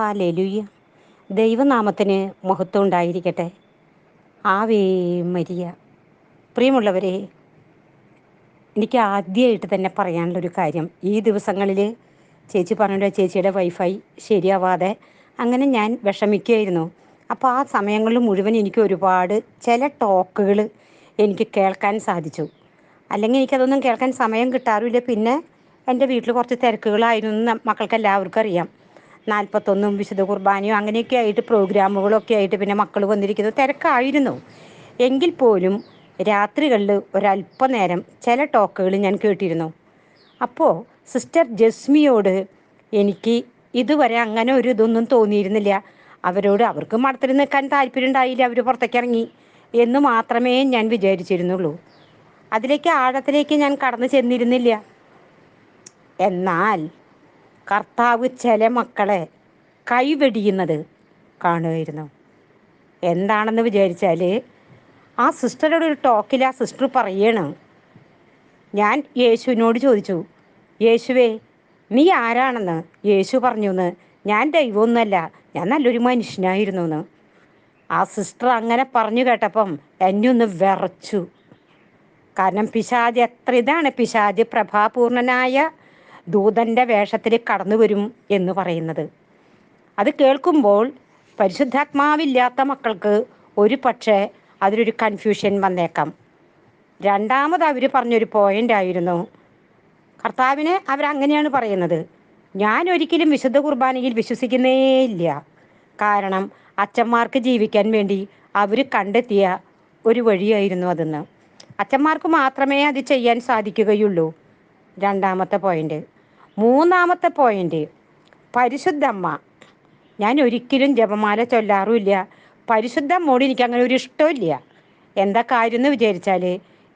Hallelujah ദൈവനാമത്തിന് മഹത്വം ഉണ്ടായിരിക്കട്ടെ. ആവേ മരിയ. പ്രിയമുള്ളവരെ എനിക്ക് ആദ്യമായിട്ട് തന്നെ പറയാനുള്ളൊരു കാര്യം. ഈ ദിവസങ്ങളിൽ ചേച്ചി പറഞ്ഞ ചേച്ചിയുടെ വൈഫൈ ശരിയാവാതെ അങ്ങനെ ഞാൻ വിഷമിക്കുകയായിരുന്നു അപ്പോൾ ആ സമയങ്ങളിൽ മുഴുവൻ എനിക്ക് ഒരുപാട് ചില ടോക്കുകൾ എനിക്ക് കേൾക്കാൻ സാധിച്ചു. അല്ലെങ്കിൽ എനിക്കതൊന്നും കേൾക്കാൻ സമയം കിട്ടാറില്ല. പിന്നെ എന്റെ വീട്ടിൽ കുറച്ച് തിരക്കുകളായിരുന്നു മക്കൾക്ക് എല്ലാവർക്കും അറിയാം. നാൽപ്പത്തൊന്നും വിശുദ്ധ കുർബാനയും അങ്ങനെയൊക്കെ ആയിട്ട് പ്രോഗ്രാമുകളൊക്കെ ആയിട്ട് പിന്നെ മക്കൾ വന്നിരിക്കുന്നത് തിരക്കായിരുന്നു. എങ്കിൽ പോലും രാത്രികളിൽ ഒരല്പനേരം ചില ടോക്കുകൾ ഞാൻ കേട്ടിരുന്നു. അപ്പോൾ സിസ്റ്റർ ജസ്മിയോട് എനിക്ക് ഇതുവരെ അങ്ങനെ ഒരു ഇതൊന്നും തോന്നിയിരുന്നില്ല. അവരോട് അവർക്ക് മഠത്തിൽ നിൽക്കാൻ താല്പര്യം ഉണ്ടായില്ല അവർ പുറത്തേക്ക് ഇറങ്ങി എന്ന് മാത്രമേ ഞാൻ വിചാരിച്ചിരുന്നുള്ളൂ. അതിലേക്ക് ആഴത്തിലേക്ക് ഞാൻ കടന്നു ചെന്നിരുന്നില്ല. എന്നാൽ കർത്താവ് ചില മക്കളെ കൈവെടിയുന്നത് കാണുമായിരുന്നു. എന്താണെന്ന് വിചാരിച്ചാൽ ആ സിസ്റ്ററുടെ ഒരു ടോക്കിൽ ആ സിസ്റ്റർ പറയണം. ഞാൻ യേശുവിനോട് ചോദിച്ചു യേശുവേ നീ ആരാണെന്ന്? യേശു പറഞ്ഞു എന്ന് ഞാൻ ദൈവമൊന്നുമല്ല ഞാൻ നല്ലൊരു മനുഷ്യനായിരുന്നു എന്ന് ആ സിസ്റ്റർ അങ്ങനെ പറഞ്ഞു കേട്ടപ്പം എന്നെ ഒന്ന് വിറച്ചു. കാരണം പിശാജ് എത്ര ഇതാണ്? പിശാജ് പ്രഭാപൂർണനായ ദൂതന്റെ വേഷത്തിൽ കടന്നു വരും എന്ന് പറയുന്നത്. അത് കേൾക്കുമ്പോൾ പരിശുദ്ധാത്മാവില്ലാത്ത മക്കൾക്ക് ഒരു പക്ഷേ അതിലൊരു കൺഫ്യൂഷൻ വന്നേക്കാം. രണ്ടാമത് അവർ പറഞ്ഞൊരു പോയിന്റ് ആയിരുന്നു. കർത്താവിനെ അവരങ്ങനെയാണ് പറയുന്നത്. ഞാൻ ഒരിക്കലും വിശുദ്ധ കുർബാനയിൽ വിശ്വസിക്കുന്നേ ഇല്ല. കാരണം അച്ഛന്മാർക്ക് ജീവിക്കാൻ വേണ്ടി അവർ കണ്ടെത്തിയ ഒരു വഴിയായിരുന്നു അതെന്ന്. അച്ഛന്മാർക്ക് മാത്രമേ അത് ചെയ്യാൻ സാധിക്കുകയുള്ളൂ. രണ്ടാമത്തെ പോയിന്റ് മൂന്നാമത്തെ പോയിന്റ് പരിശുദ്ധമ്മ. ഞാൻ ഒരിക്കലും ജപമാല ചൊല്ലാറുമില്ല. പരിശുദ്ധ മോടി എനിക്ക് അങ്ങനെ ഒരു ഇഷ്ടമില്ല എന്താ കാര്യം എന്ന് വിചാരിച്ചാൽ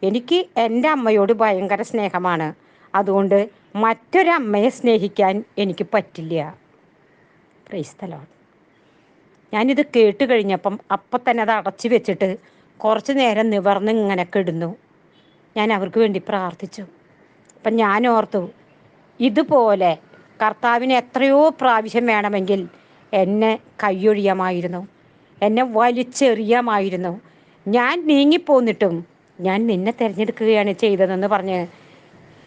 എനിക്ക് എന്റെ അമ്മയോട് ഭയങ്കര സ്നേഹമാണ്. അതുകൊണ്ട് മറ്റൊരമ്മയെ സ്നേഹിക്കാൻ എനിക്ക് പറ്റില്ല. ക്രൈസ്തലോ ഞാനിത് കേട്ട് കഴിഞ്ഞപ്പം അപ്പം തന്നെ അത് അടച്ചു വെച്ചിട്ട് കുറച്ച് നേരം നിവർന്ന് ഇങ്ങനെ കിടന്നു. ഞാൻ അവർക്ക് വേണ്ടി പ്രാർത്ഥിച്ചു. അപ്പം ഞാൻ ഓർത്തു ഇതുപോലെ കർത്താവിന് എത്രയോ പ്രാവശ്യം വേണമെങ്കിൽ എന്നെ കൈയൊഴിയാമായിരുന്നു. എന്നെ വലിച്ചെറിയാമായിരുന്നു. ഞാൻ നീങ്ങിപ്പോന്നിട്ടും ഞാൻ നിന്നെ തിരഞ്ഞെടുക്കുകയാണ് ചെയ്തതെന്ന് പറഞ്ഞ്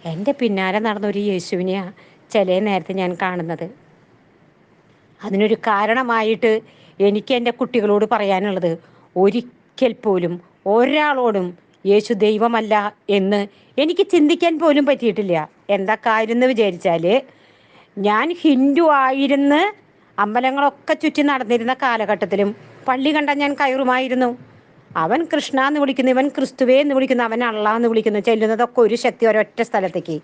എന്റെ പിന്നാലെ നടന്ന ഒരു യേശുവിനെയാണ് ചില നേരത്തെ ഞാൻ കാണുന്നത്. അതിനൊരു കാരണമായിട്ട് എനിക്ക് എന്റെ കുട്ടികളോട് പറയാനുള്ളത് ഒരിക്കൽ പോലും ഒരാളോടും യേശു ദൈവമല്ല എന്ന് എനിക്ക് ചിന്തിക്കാൻ പോലും പറ്റിയിട്ടില്ല. എന്താ കാര്യം എന്ന് വിചാരിച്ചാൽ ഞാൻ ഹിന്ദു ആയിരുന്ന് അമ്പലങ്ങളൊക്കെ ചുറ്റി നടന്നിരുന്ന കാലഘട്ടത്തിലും പള്ളി കണ്ട ഞാൻ കയറുമായിരുന്നു. അവൻ കൃഷ്ണ എന്ന് വിളിക്കുന്നു ഇവൻ ക്രിസ്തുവേ എന്ന് വിളിക്കുന്നു അവൻ അള്ള എന്ന് വിളിക്കുന്നു. ചെല്ലുന്നതൊക്കെ ഒരു ശക്തി ഒരൊറ്റ സ്ഥലത്തേക്ക്.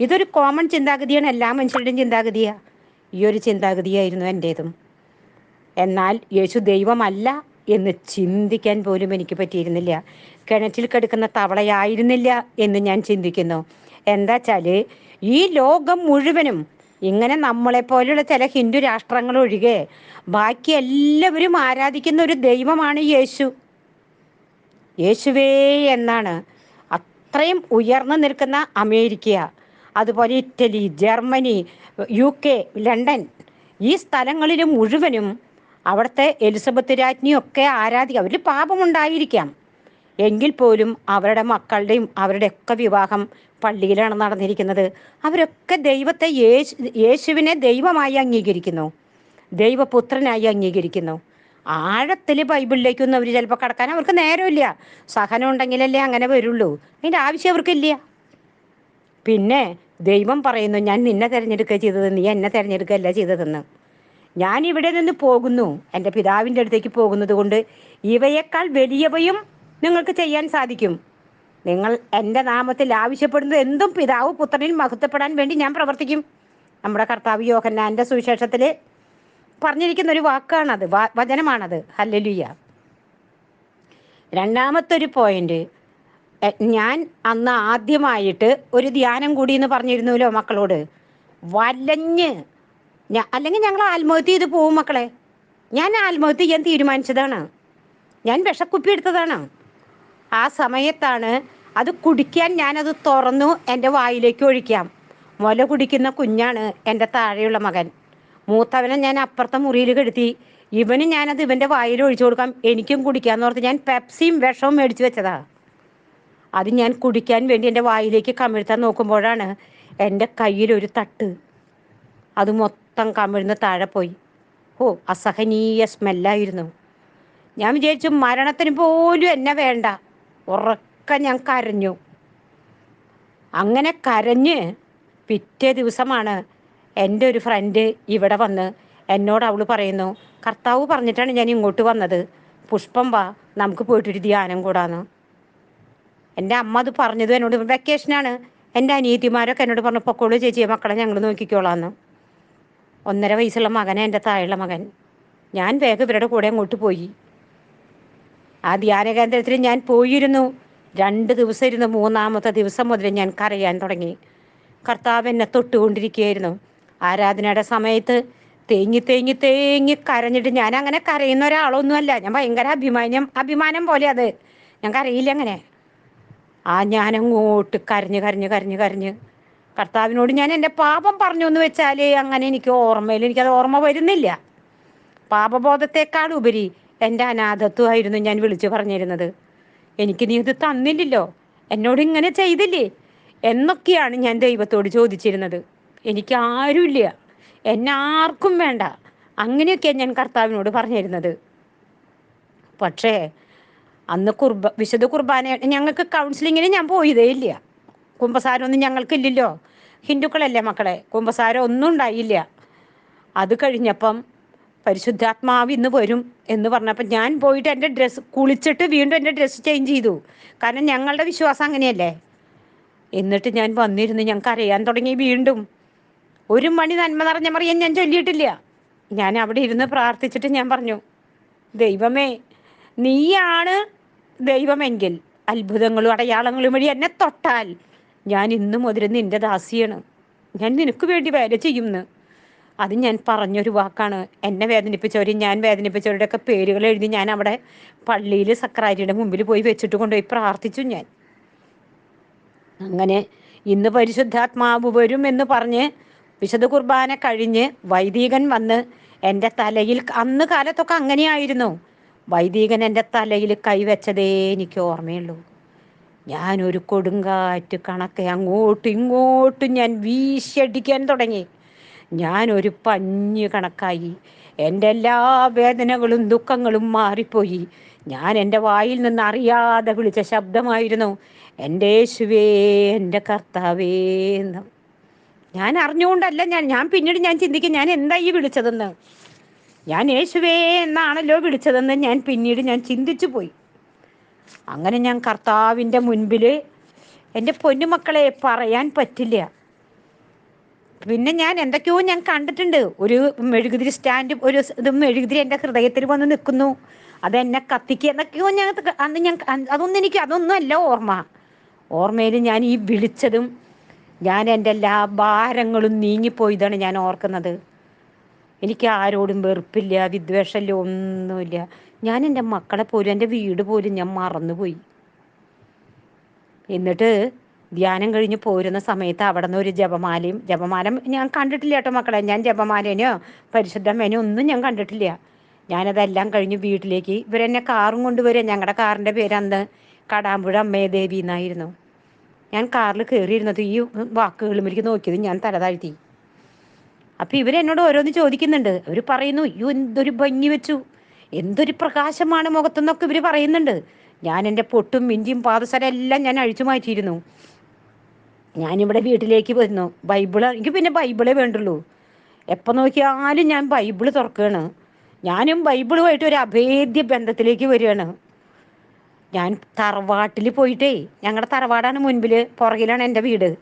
ഇതൊരു കോമൺ ചിന്താഗതിയാണ്. എല്ലാ മനുഷ്യരുടെയും ചിന്താഗതിയാ. ഈ ഒരു ചിന്താഗതിയായിരുന്നു എന്റേതും എന്നാൽ യേശു ദൈവമല്ല എന്ന് ചിന്തിക്കാൻ പോലും എനിക്ക് പറ്റിയിരുന്നില്ല. കിണറ്റിൽ കിടക്കുന്ന തവളയായിരുന്നില്ല എന്ന് ഞാൻ ചിന്തിക്കുന്നു. എന്താച്ചാൽ ഈ ലോകം മുഴുവനും ഇങ്ങനെ നമ്മളെ പോലെയുള്ള ചില ഹിന്ദു രാഷ്ട്രങ്ങൾ ഒഴികെ ബാക്കി എല്ലാവരും ആരാധിക്കുന്ന ഒരു ദൈവമാണ് യേശു. യേശുവേ എന്നാണ് അത്രയും ഉയർന്നു നിൽക്കുന്ന അമേരിക്ക അതുപോലെ Italy Germany U K London ഈ സ്ഥലങ്ങളിലും മുഴുവനും അവിടുത്തെ എലിസബത്ത് രാജ്ഞിയൊക്കെ ആരാധിക്കുക അവരിൽ പാപമുണ്ടായിരിക്കാം. എങ്കിൽ പോലും അവരുടെ മക്കളുടെയും അവരുടെയൊക്കെ വിവാഹം പള്ളിയിലാണ് നടന്നിരിക്കുന്നത്. അവരൊക്കെ ദൈവത്തെ യേശു യേശുവിനെ ദൈവമായി അംഗീകരിക്കുന്നു. ദൈവപുത്രനായി അംഗീകരിക്കുന്നു. ആഴത്തിൽ ബൈബിളിലേക്കൊന്നും അവർ ചിലപ്പോൾ കടക്കാൻ അവർക്ക് നേരമില്ല. സഹനം ഉണ്ടെങ്കിലല്ലേ അങ്ങനെ വരുള്ളൂ. അതിന്റെ ആവശ്യം അവർക്കില്ല. പിന്നെ ദൈവം പറയുന്നു ഞാൻ നിന്നെ തിരഞ്ഞെടുക്കുക ചെയ്തത് നീ എന്നെ തിരഞ്ഞെടുക്കുകയല്ല ചെയ്തതെന്ന്. ഞാൻ ഇവിടെ നിന്ന് പോകുന്നു. എന്റെ പിതാവിന്റെ അടുത്തേക്ക് പോകുന്നത് കൊണ്ട് ഇവയേക്കാൾ വലിയവയും നിങ്ങൾക്ക് ചെയ്യാൻ സാധിക്കും. നിങ്ങൾ എന്റെ നാമത്തിൽ ആവശ്യപ്പെടുന്നത് എന്തും പിതാവ് പുത്രനിൽ മഹത്വപ്പെടാൻ വേണ്ടി ഞാൻ പ്രവർത്തിക്കും. നമ്മുടെ കർത്താവ് യോഹന്നാന്റെ സുവിശേഷത്തിൽ പറഞ്ഞിരിക്കുന്ന ഒരു വാക്കാണത് വചനമാണത്. ഹല്ലലുയ്യ രണ്ടാമത്തെ ഒരു പോയിന്റ് ഞാൻ അന്ന് ആദ്യമായിട്ട് ഒരു ധ്യാനം കൂടി എന്ന് പറഞ്ഞിരുന്നല്ലോ മക്കളോട്. വലഞ്ഞ് അല്ലെങ്കിൽ ഞങ്ങൾ ആത്മഹത്യ ചെയ്ത് പോവും മക്കളെ. ഞാൻ ആത്മഹത്യ ചെയ്യാൻ തീരുമാനിച്ചതാണ്. ഞാൻ വിഷക്കുപ്പി എടുത്തതാണ്. ആ സമയത്താണ് അത് കുടിക്കാൻ ഞാനത് തുറന്നു എന്റെ വായിലേക്ക് ഒഴിക്കാം. മുല കുടിക്കുന്ന കുഞ്ഞാണ് എന്റെ താഴെയുള്ള മകൻ. മൂത്തവനെ ഞാൻ അപ്പുറത്തെ മുറിയിൽ കെടുത്തി. ഇവന് ഞാനത് ഇവന്റെ വായിൽ ഒഴിച്ചു കൊടുക്കാം. എനിക്കും കുടിക്കാമെന്ന് ഓർത്ത് ഞാൻ പെപ്സിയും വിഷവും മേടിച്ച് വെച്ചതാ. അത് ഞാൻ കുടിക്കാൻ വേണ്ടി എന്റെ വായിലേക്ക് കമിഴ്ത്താൻ നോക്കുമ്പോഴാണ് എന്റെ കയ്യിലൊരു തട്ട്. അത് മൊത്തം കമിഴ്ന്ന് താഴെ പോയി. ഓ അസഹനീയ സ്മെല്ലായിരുന്നു. ഞാൻ വിചാരിച്ചു മരണത്തിന് പോലും എന്നെ വേണ്ട. ഉറക്കം ഞാൻ കരഞ്ഞു. അങ്ങനെ കരഞ്ഞ് പിറ്റേ ദിവസമാണ് എന്റെ ഒരു ഫ്രണ്ട് ഇവിടെ വന്ന് എന്നോട് അവൾ പറയുന്നു കർത്താവ് പറഞ്ഞിട്ടാണ് ഞാൻ ഇങ്ങോട്ട് വന്നത്. പുഷ്പം വാ നമുക്ക് പോയിട്ടൊരു ധ്യാനം കൂടാന്ന്. എന്റെ അമ്മ അത് പറഞ്ഞത് എന്നോട് വെക്കേഷനാണ് എന്റെ അനിയത്തിമാരൊക്കെ എന്നോട് പറഞ്ഞു പൊക്കോളൂ ചേച്ചിയെ മക്കളെ ഞങ്ങൾ നോക്കിക്കോളാന്ന്. ഒന്നര വയസ്സുള്ള മകനെ എന്റെ താഴെയുള്ള മകൻ. ഞാൻ വേഗം ഇവരുടെ കൂടെ അങ്ങോട്ട് പോയി. ആ ധ്യാന കേന്ദ്രത്തിൽ ഞാൻ പോയിരുന്നു. രണ്ട് ദിവസം ഇരുന്ന് മൂന്നാമത്തെ ദിവസം മുതൽ ഞാൻ കരയാൻ തുടങ്ങി. കർത്താവ് എന്നെ തൊട്ടുകൊണ്ടിരിക്കുകയായിരുന്നു. ആരാധനയുടെ സമയത്ത് തേങ്ങി തേങ്ങി തേങ്ങി കരഞ്ഞിട്ട് ഞാൻ അങ്ങനെ കരയുന്ന ഒരാളൊന്നുമല്ല. ഞാൻ ഭയങ്കര അഭിമാനം അഭിമാനം പോലെ അത്. ഞാൻ കരയില്ല അങ്ങനെ. ആ ഞാൻ അങ്ങോട്ട് കരഞ്ഞ് കരഞ്ഞ് കരഞ്ഞ് കരഞ്ഞ് കർത്താവിനോട് ഞാൻ എന്റെ പാപം പറഞ്ഞു എന്ന് വെച്ചാൽ അങ്ങനെ എനിക്ക് ഓർമ്മയിൽ എനിക്കത് ഓർമ്മ വരുന്നില്ല. പാപബോധത്തെക്കാൾ ഉപരി എന്റെ അനാഥത്വമായിരുന്നു ഞാൻ വിളിച്ചു പറഞ്ഞിരുന്നത്. എനിക്ക് നീ ഇത് തന്നില്ലല്ലോ. എന്നോട് ഇങ്ങനെ ചെയ്തില്ലേ? എന്നൊക്കെയാണ് ഞാൻ ദൈവത്തോട് ചോദിച്ചിരുന്നത്. എനിക്ക് ആരുമില്ല. എന്നെ ആർക്കും വേണ്ട. അങ്ങനെയൊക്കെയാണ് ഞാൻ കർത്താവിനോട് പറഞ്ഞിരുന്നത്. പക്ഷേ അന്ന് കുർബ വിശുദ്ധ കുർബാന ഞങ്ങൾക്ക് കൗൺസിലിങ്ങിന് ഞാൻ പോയതേ ഇല്ല. കുമ്പസാരമൊന്നും ഞങ്ങൾക്കില്ലല്ലോ. ഹിന്ദുക്കളല്ലേ മക്കളെ? കുമ്പസാരം ഒന്നും ഉണ്ടായില്ല. അത് കഴിഞ്ഞപ്പം പരിശുദ്ധാത്മാവ് ഇന്ന് വരും എന്ന് പറഞ്ഞപ്പോൾ ഞാൻ പോയിട്ട് എന്റെ ഡ്രസ്സ് കുളിച്ചിട്ട് വീണ്ടും എന്റെ ഡ്രസ്സ് ചേഞ്ച് ചെയ്തു. കാരണം ഞങ്ങളുടെ വിശ്വാസം അങ്ങനെയല്ലേ? എന്നിട്ട് ഞാൻ വന്നിരുന്നു ഞങ്ങൾക്ക് അറിയാൻ തുടങ്ങി വീണ്ടും. ഒരു മണി നന്മ നിറഞ്ഞ മറിയാൻ ഞാൻ ചൊല്ലിയിട്ടില്ല. ഞാൻ അവിടെ ഇരുന്ന് പ്രാർത്ഥിച്ചിട്ട് ഞാൻ പറഞ്ഞു ദൈവമേ നീയാണ് ദൈവമെങ്കിൽ അത്ഭുതങ്ങളും അടയാളങ്ങളും വഴി എന്നെ തൊട്ടാൽ ഞാൻ ഇന്നും മുതൽ നിന്റെ ദാസിയാണ്. ഞാൻ നിനക്ക് വേണ്ടി വേല ചെയ്യുമെന്ന് അത് ഞാൻ പറഞ്ഞൊരു വാക്കാണ്. എന്നെ വേദനിപ്പിച്ചവരും ഞാൻ വേദനിപ്പിച്ചവരുടെയൊക്കെ പേരുകൾ എഴുതി ഞാൻ അവിടെ പള്ളിയിൽ സക്രാരിയുടെ മുമ്പിൽ പോയി വെച്ചിട്ട് കൊണ്ടുപോയി പ്രാർത്ഥിച്ചു ഞാൻ. അങ്ങനെ ഇന്ന് പരിശുദ്ധാത്മാവ് വരും എന്ന് പറഞ്ഞ് വിശുദ്ധ കുർബാന കഴിഞ്ഞ് വൈദികൻ വന്ന് എന്റെ തലയിൽ അന്ന് കാലത്തൊക്കെ അങ്ങനെയായിരുന്നു. വൈദികൻ എന്റെ തലയിൽ കൈവച്ചതേ എനിക്ക് ഓർമ്മയുള്ളൂ. ഞാനൊരു കൊടുങ്കാറ്റ് കണക്കെ അങ്ങോട്ടും ഇങ്ങോട്ടും ഞാൻ വീശടിക്കാൻ തുടങ്ങി. ഞാനൊരു പഞ്ഞ് കണക്കായി. എന്റെ എല്ലാ വേദനകളും ദുഃഖങ്ങളും മാറിപ്പോയി. ഞാൻ എന്റെ വായിൽ നിന്ന് അറിയാതെ വിളിച്ച ശബ്ദമായിരുന്നു എന്റെ യേശുവേ എന്റെ കർത്താവേ എന്ന്. ഞാൻ അറിഞ്ഞുകൊണ്ടല്ല ഞാൻ ഞാൻ പിന്നീട് ഞാൻ ചിന്തിക്കും ഞാൻ എന്താ ഈ വിളിച്ചതെന്ന്? ഞാൻ യേശുവേ എന്നാണല്ലോ വിളിച്ചതെന്ന് ഞാൻ പിന്നീട് ഞാൻ ചിന്തിച്ചു പോയി. അങ്ങനെ ഞാൻ കർത്താവിന്റെ മുൻപിൽ എന്റെ പൊന്നുമക്കളെ പറയാൻ പറ്റില്ല. പിന്നെ ഞാൻ എന്തൊക്കെയോ ഞാൻ കണ്ടിട്ടുണ്ട്. ഒരു മെഴുകുതിരി സ്റ്റാൻഡ് ഒരു ഇതും മെഴുകുതിരി എന്റെ ഹൃദയത്തിൽ വന്ന് നിൽക്കുന്നു. അത് എന്നെ കത്തിക്കുക എന്നൊക്കെയോ ഞാൻ അന്ന് ഞാൻ അതൊന്നും എനിക്ക് അതൊന്നും അല്ല ഓർമ്മ. ഓർമ്മയിൽ ഞാൻ ഈ വിളിച്ചതും ഞാൻ എന്റെ എല്ലാ ഭാരങ്ങളും നീങ്ങിപ്പോയതാണ് ഞാൻ ഓർക്കുന്നത്. എനിക്ക് ആരോടും വെറുപ്പില്ല വിദ്വേഷമില്ല ഒന്നുമില്ല. ഞാൻ എന്റെ മക്കളെ പോലും എന്റെ വീട് പോലും ഞാൻ മറന്നുപോയി. എന്നിട്ട് ധ്യാനം കഴിഞ്ഞ് പോരുന്ന സമയത്ത് അവിടെ നിന്ന് ഒരു ജപമാലയും ജപമാല ഞാൻ കണ്ടിട്ടില്ല കേട്ടോ മക്കളെ. ഞാൻ ജപമാലേനെയോ പരിശുദ്ധമേനോ ഒന്നും ഞാൻ കണ്ടിട്ടില്ല. ഞാനതെല്ലാം കഴിഞ്ഞ് വീട്ടിലേക്ക് ഇവരെന്നെ കാറും കൊണ്ടുവരിക ഞങ്ങളുടെ കാറിന്റെ പേര് അന്ന് കടാമ്പുഴ അമ്മേ ദേവി എന്നായിരുന്നു. ഞാൻ കാറിൽ കയറിയിരുന്നത് ഈ വാക്കുകളും എനിക്ക് നോക്കിയത് ഞാൻ തലതാഴ്ത്തി അപ്പം ഇവരെന്നോട് ഓരോന്ന് ചോദിക്കുന്നുണ്ട്. അവർ പറയുന്നു അയ്യോ എന്തൊരു ഭംഗി വെച്ചു. എന്തൊരു പ്രകാശമാണ് മുഖത്തുനിന്നൊക്കെ ഇവർ പറയുന്നുണ്ട്. ഞാൻ എന്റെ പൊട്ടും മിഞ്ചിയും പാദസരം എല്ലാം ഞാൻ അഴിച്ചു മാറ്റിയിരുന്നു. ഞാനിവിടെ വീട്ടിലേക്ക് വരുന്നു. ബൈബിൾ എനിക്ക് പിന്നെ ബൈബിളേ വേണ്ടുള്ളൂ. എപ്പോൾ നോക്കിയാലും ഞാൻ ബൈബിൾ തുറക്കുകയാണ്. ഞാനും ബൈബിളുമായിട്ട് ഒരു അഭേദ്യ ബന്ധത്തിലേക്ക് വരികയാണ്. ഞാൻ തറവാട്ടിൽ പോയിട്ടേ ഞങ്ങളുടെ തറവാടാണ് മുൻപിൽ പുറകിലാണ് എന്റെ വീട്.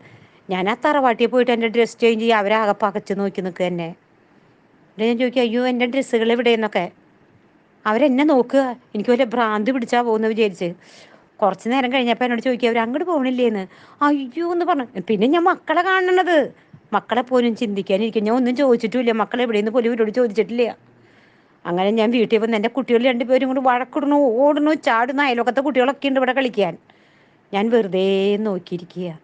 ഞാൻ ആ തറവാട്ടിൽ പോയിട്ട് എന്റെ ഡ്രസ്സ് ചേഞ്ച് ചെയ്യുക അവരാകെ പകച്ച് നോക്കി നിൽക്കുക എന്നെ. എന്നിട്ട് ഞാൻ ചോദിക്കുക അയ്യോ എന്റെ ഡ്രസ്സുകൾ എവിടെയെന്നൊക്കെ? അവരെന്നെ നോക്കുക. എനിക്ക് വല്ല ഭ്രാന്ത് പിടിച്ചാൽ പോകുന്ന വിചാരിച്ച്. കുറച്ച് നേരം കഴിഞ്ഞപ്പോൾ എന്നോട് ചോദിക്കുക അവർ അങ്ങോട്ട് പോകണില്ലേന്ന് അയ്യോ എന്ന് പറഞ്ഞു. പിന്നെ ഞാൻ മക്കളെ കാണണത്. മക്കളെ പോലും ചിന്തിക്കാനിരിക്കും. ഞാൻ ഒന്നും ചോദിച്ചിട്ടില്ല മക്കളെ എവിടെയെന്ന് പോലും ഇവരോട് ചോദിച്ചിട്ടില്ല. അങ്ങനെ ഞാൻ വീട്ടിൽ വന്ന് എന്റെ കുട്ടികൾ രണ്ടുപേരും കൂടി വഴക്കിടണു ഓടണു ചാടുന്നു. അയലോക്കത്തെ കുട്ടികളൊക്കെ ഉണ്ട് ഇവിടെ കളിക്കാൻ. ഞാൻ വെറുതെ നോക്കിയിരിക്കുക.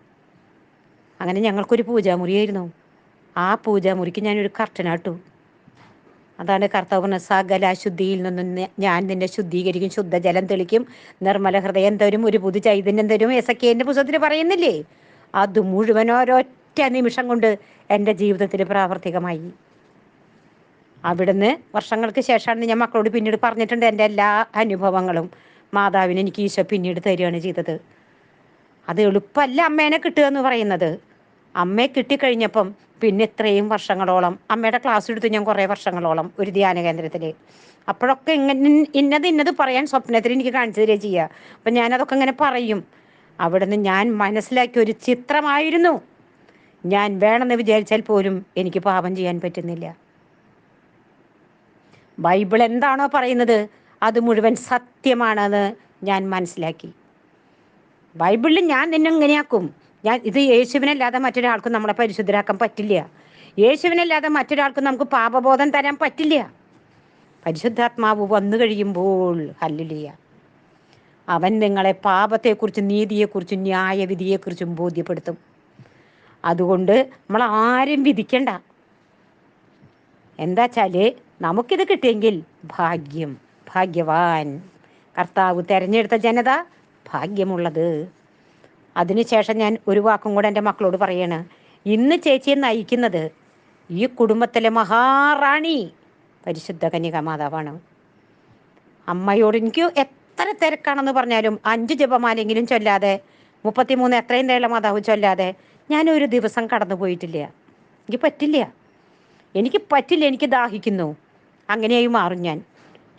അങ്ങനെ ഞങ്ങൾക്കൊരു പൂജാമുറിയായിരുന്നു ആ പൂജാമുറിക്ക് ഞാനൊരു കർട്ടനാട്ടു. അതാണ് കർത്താവ് പറഞ്ഞ സകല അശുദ്ധിയിൽ നിന്നും ഞാൻ നിന്നെ ശുദ്ധീകരിക്കും ശുദ്ധജലം തെളിക്കും. നിർമ്മല ഹൃദയം തരും ഒരു പുതു ചൈതന്യം തരും. എസക്കേന്റെ പുസ്തകത്തിൽ പറയുന്നില്ലേ? അത് മുഴുവൻ ഒരൊറ്റ നിമിഷം കൊണ്ട് എന്റെ ജീവിതത്തിൽ പ്രാവർത്തികമായി. അവിടുന്ന് വർഷങ്ങൾക്ക് ശേഷമാണ് ഞാൻ മക്കളോട് പിന്നീട് പറഞ്ഞിട്ടുണ്ട് എന്റെ എല്ലാ അനുഭവങ്ങളും. മാതാവിന് എനിക്ക് ഈശോ പിന്നീട് തരികയാണ് ചെയ്തത്. അത് എളുപ്പമല്ല അമ്മേനെ കിട്ടുക എന്ന് പറയുന്നത്. അമ്മയെ കിട്ടിക്കഴിഞ്ഞപ്പം പിന്നെ ഇത്രയും വർഷങ്ങളോളം അമ്മയുടെ ക്ലാസ് എടുത്ത് ഞാൻ കുറേ വർഷങ്ങളോളം ഒരു ധ്യാന കേന്ദ്രത്തിൽ അപ്പോഴൊക്കെ ഇങ്ങനെ ഇന്നത് ഇന്നത് പറയാൻ സ്വപ്നത്തിൽ എനിക്ക് കാണിച്ചു തരിക ചെയ്യുക അപ്പം ഞാനതൊക്കെ ഇങ്ങനെ പറയും. അവിടുന്ന് ഞാൻ മനസ്സിലാക്കിയ ഒരു ചിത്രമായിരുന്നു. ഞാൻ വേണമെന്ന് വിചാരിച്ചാൽ പോലും എനിക്ക് പാപം ചെയ്യാൻ പറ്റുന്നില്ല. ബൈബിൾ എന്താണോ പറയുന്നത് അത് മുഴുവൻ സത്യമാണെന്ന് ഞാൻ മനസ്സിലാക്കി. ബൈബിളിൽ ഞാൻ നിന്നെ ഇങ്ങനെയാക്കും ഞാൻ ഇത് യേശുവിനല്ലാതെ മറ്റൊരാൾക്കും നമ്മളെ പരിശുദ്ധരാക്കാൻ പറ്റില്ല. യേശുവിനല്ലാതെ മറ്റൊരാൾക്കും നമുക്ക് പാപബോധം തരാൻ പറ്റില്ല. പരിശുദ്ധാത്മാവ് വന്നു കഴിയുമ്പോൾ ഹല്ലിലിയ. അവൻ നിങ്ങളെ പാപത്തെക്കുറിച്ചും നീതിയെക്കുറിച്ചും ന്യായവിധിയെക്കുറിച്ചും ബോധ്യപ്പെടുത്തും. അതുകൊണ്ട് നമ്മൾ ആരും വിധിക്കണ്ട. എന്താ വച്ചാൽ നമുക്കിത് കിട്ടിയെങ്കിൽ ഭാഗ്യം ഭാഗ്യവാൻ. കർത്താവ് തെരഞ്ഞെടുത്ത ജനത ഭാഗ്യമുള്ളത്. അതിനുശേഷം ഞാൻ ഒരു വാക്കും കൂടെ എന്റെ മക്കളോട് പറയാണ് ഇന്ന് ചേച്ചിയെ നയിക്കുന്നത് ഈ കുടുംബത്തിലെ മഹാറാണി പരിശുദ്ധ കന്യക മാതാവാണ്. അമ്മയോട് എനിക്ക് എത്ര തിരക്കാണെന്ന് പറഞ്ഞാലും അഞ്ച് ജപമാലെങ്കിലും ചൊല്ലാതെ മുപ്പത്തിമൂന്ന് എത്രയും തേള മാതാവ് ചൊല്ലാതെ ഞാൻ ഒരു ദിവസം കടന്നു പോയിട്ടില്ല. എനിക്ക് പറ്റില്ല. എനിക്ക് പറ്റില്ല എനിക്ക് ദാഹിക്കുന്നു. അങ്ങനെയായി മാറും ഞാൻ.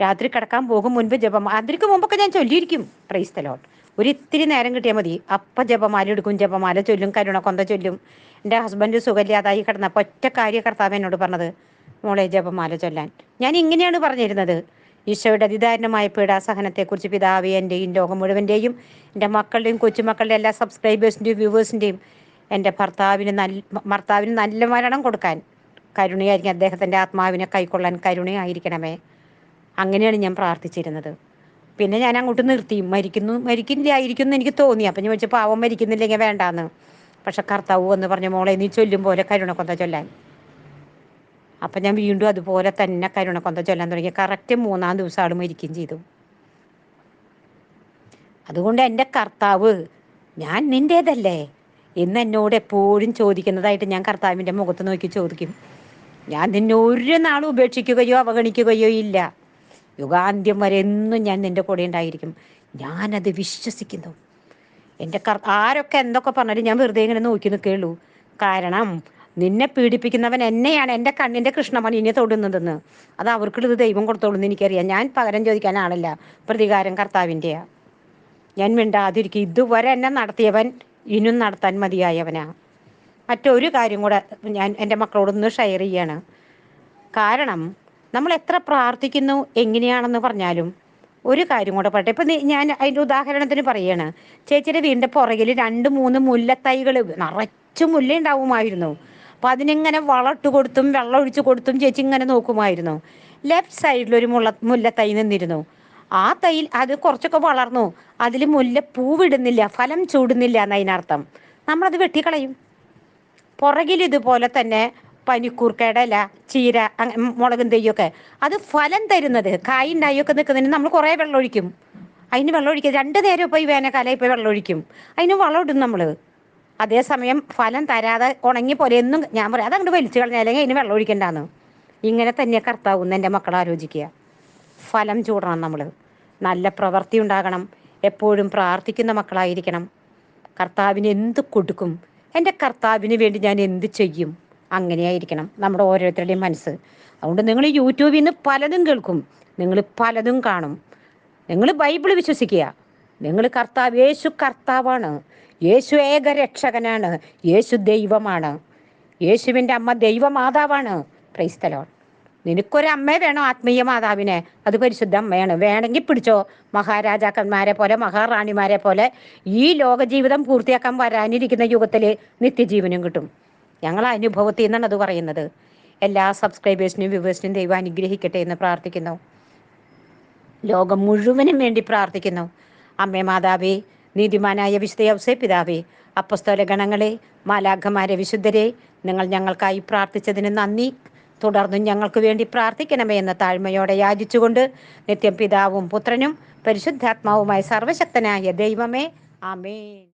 രാത്രി കിടക്കാൻ പോകും മുൻപ് ജപം അതിർക്ക് മുമ്പൊക്കെ ഞാൻ ചൊല്ലിയിരിക്കും. പ്രൈസ്തലോട്ട് ഒരു ഇത്തിരി നേരം കിട്ടിയാൽ മതി. അപ്പം ജപമാല എടുക്കും ജപമാല ചൊല്ലും കരുണക്കൊന്ത ചൊല്ലും. എന്റെ ഹസ്ബൻഡ് സുഖമില്ലാതായി കിടന്നപ്പോൾ ഒറ്റ കാര്യ കർത്താവ് എന്നോട് പറഞ്ഞത്. മോളെ ജപമാല ചൊല്ലാൻ. ഞാൻ ഇങ്ങനെയാണ് പറഞ്ഞിരുന്നത്. ഈശോയുടെ അതിദാരുണമായ പീഡാസഹനത്തെക്കുറിച്ച് പിതാവ് എന്റെയും ലോകം മുഴുവന്റെയും എന്റെ മക്കളുടെയും കൊച്ചുമക്കളുടെ എല്ലാ സബ്സ്ക്രൈബേഴ്സിന്റെയും വ്യൂവേഴ്സിന്റെയും എന്റെ ഭർത്താവിന് നല്ല ഭർത്താവിന് നല്ല മരണം കൊടുക്കാൻ കരുണയായിരിക്കും. അദ്ദേഹത്തിന്റെ ആത്മാവിനെ കൈക്കൊള്ളാൻ കരുണയായിരിക്കണമേ. അങ്ങനെയാണ് ഞാൻ പ്രാർത്ഥിച്ചിരുന്നത്. പിന്നെ ഞാൻ അങ്ങോട്ട് നിർത്തി. മരിക്കുന്നു മരിക്കില്ലായിരിക്കും എന്ന് എനിക്ക് തോന്നി. അപ്പം ഞാൻ വെച്ചാൽ പാവം മരിക്കുന്നില്ലെങ്കിൽ വേണ്ടാന്ന്. പക്ഷെ കർത്താവ് എന്ന് പറഞ്ഞ മോളെ നീ ചൊല്ലും പോലെ കരുണക്കൊന്ത ചൊല്ലാൻ. അപ്പം ഞാൻ വീണ്ടും അതുപോലെ തന്നെ കരുണക്കൊന്ത ചൊല്ലാൻ തുടങ്ങി. കറക്റ്റ് മൂന്നാം ദിവസം ആൾ മരിക്കുകയും ചെയ്തു. അതുകൊണ്ട് എന്റെ കർത്താവ് ഞാൻ നിന്റേതല്ലേ എന്ന് എന്നോട് എപ്പോഴും ചോദിക്കുന്നതായിട്ട് ഞാൻ കർത്താവിന്റെ മുഖത്ത് നോക്കി ചോദിക്കും. ഞാൻ നിന്നെ ഒരു നാളും ഉപേക്ഷിക്കുകയോ അവഗണിക്കുകയോ ഇല്ല. യുഗാന്ത്യം വരെ എന്നും ഞാൻ നിന്റെ കൂടെ ഉണ്ടായിരിക്കും. ഞാനത് വിശ്വസിക്കുന്നു. എന്റെ കർ ആരൊക്കെ എന്തൊക്കെ പറഞ്ഞാലും ഞാൻ വെറുതെ ഇങ്ങനെ നോക്കി നിൽക്കുകയുള്ളൂ. കാരണം നിന്നെ പീഡിപ്പിക്കുന്നവൻ എന്നെയാണ് എന്റെ കണ്ണിന്റെ കൃഷ്ണമണിനെ തൊടുന്നതെന്ന്. അത് അവർക്കുള്ളത് ദൈവം കൊടുത്തോളൂ എന്ന് എനിക്കറിയാം. ഞാൻ പകരം ചോദിക്കാൻ ആളല്ല. പ്രതികാരം കർത്താവിന്റെയാണ് ഞാൻ മിണ്ടാതിരിക്കും. ഇതുവരെ എന്നെ നടത്തിയവൻ ഇനും നടത്താൻ മതിയായവനാ. മറ്റൊരു കാര്യം കൂടെ ഞാൻ എന്റെ മക്കളോടൊന്ന് ഷെയർ ചെയ്യാണ്. കാരണം നമ്മൾ എത്ര പ്രാർത്ഥിക്കുന്നു എങ്ങനെയാണെന്ന് പറഞ്ഞാലും ഒരു കാര്യം കൂടെ പറയട്ടെ. ഇപ്പം ഞാൻ അതിന്റെ ഉദാഹരണത്തിന് പറയാണ്. ചേച്ചിയുടെ വീടിന്റെ പുറകിൽ രണ്ട് മൂന്ന് മുല്ലത്തൈകൾ നിറച്ചു മുല്ല ഉണ്ടാവുമായിരുന്നു അപ്പം അതിനിങ്ങനെ വളട്ട് കൊടുത്തും വെള്ളം ഒഴിച്ചു കൊടുത്തും ചേച്ചി ഇങ്ങനെ നോക്കുമായിരുന്നു. ലെഫ്റ്റ് സൈഡിൽ ഒരു മുള്ള മുല്ലത്തൈ നിന്നിരുന്നു. ആ തൈയിൽ അത് കുറച്ചൊക്കെ വളർന്നു. അതിൽ മുല്ല പൂവിടുന്നില്ല ഫലം ചൂടുന്നില്ല എന്നതിനർത്ഥം. നമ്മളത് വെട്ടിക്കളയും. പുറകിൽ ഇതുപോലെ തന്നെ പനിക്കൂർക്കയുടെ ഇല ചീര മുളകും തെയ്യൊക്കെ അത് ഫലം തരുന്നത് കായുണ്ടായൊക്കെ നിൽക്കുന്നതിന് നമ്മൾ കുറേ വെള്ളം ഒഴിക്കും അതിന് വെള്ളം ഒഴിക്കുക രണ്ട് നേരം ഇപ്പോൾ ഈ വേനൽക്കാലം ഇപ്പോൾ വെള്ളം ഒഴിക്കും അതിന് വളം ഇടും നമ്മൾ അതേസമയം ഫലം തരാതെ ഉണങ്ങി പോലെ എന്നും ഞാൻ പറയാം അതങ്ങോട്ട് വലിച്ചു കളഞ്ഞ അല്ലെങ്കിൽ അതിന് വെള്ളം ഇങ്ങനെ തന്നെ കർത്താവുന്ന എന്റെ മക്കൾ ആലോചിക്കുക. ഫലം ചൂടണം നമ്മൾ നല്ല പ്രവൃത്തി ഉണ്ടാകണം. എപ്പോഴും പ്രാർത്ഥിക്കുന്ന മക്കളായിരിക്കണം. കർത്താവിന് എന്ത് കൊടുക്കും? എന്റെ കർത്താവിന് വേണ്ടി ഞാൻ എന്ത് ചെയ്യും? അങ്ങനെയായിരിക്കണം നമ്മുടെ ഓരോരുത്തരുടെയും മനസ്സ്. അതുകൊണ്ട് നിങ്ങൾ യൂട്യൂബിൽ നിന്ന് പലതും കേൾക്കും. നിങ്ങൾ പലതും കാണും. നിങ്ങൾ ബൈബിൾ വിശ്വസിക്കുക. നിങ്ങൾ കർത്താവ് യേശു കർത്താവാണ്. യേശു ഏക രക്ഷകനാണ് യേശു ദൈവമാണ്. യേശുവിന്റെ അമ്മ ദൈവമാതാവാണ്. ക്രൈസ്തലോൺ നിനക്കൊരമ്മയെ വേണോ? ആത്മീയ മാതാവിനെ. അത് പരിശുദ്ധ അമ്മയാണ്. വേണമെങ്കിൽ പിടിച്ചോ. മഹാരാജാക്കന്മാരെ പോലെ മഹാറാണിമാരെ പോലെ ഈ ലോക ജീവിതം പൂർത്തിയാക്കാൻ വരാനിരിക്കുന്ന യുഗത്തിൽ നിത്യജീവനും കിട്ടും. ഞങ്ങൾ അനുഭവത്തിൽ നിന്നാണ് അത് പറയുന്നത്. എല്ലാ സബ്സ്ക്രൈബേഴ്സിനും വ്യൂവേഴ്സിനും ദൈവം അനുഗ്രഹിക്കട്ടെ എന്ന് പ്രാർത്ഥിക്കുന്നു. ലോകം മുഴുവനും വേണ്ടി പ്രാർത്ഥിക്കുന്നു. അമ്മേ മാതാവേ നീതിമാനായ വിശുദ്ധ ഔസേ പിതാവേ അപ്പസ്തോല ഗണങ്ങളെ മാലാഖമാരെ വിശുദ്ധരെ നിങ്ങൾ ഞങ്ങൾക്കായി പ്രാർത്ഥിച്ചതിന് നന്ദി. തുടർന്നും ഞങ്ങൾക്ക് വേണ്ടി പ്രാർത്ഥിക്കണമേ എന്ന താഴ്മയോടെ യാചിച്ചുകൊണ്ട് നിത്യം പിതാവും പുത്രനും പരിശുദ്ധാത്മാവുമായ സർവശക്തനായ ദൈവമേ ആമേൻ.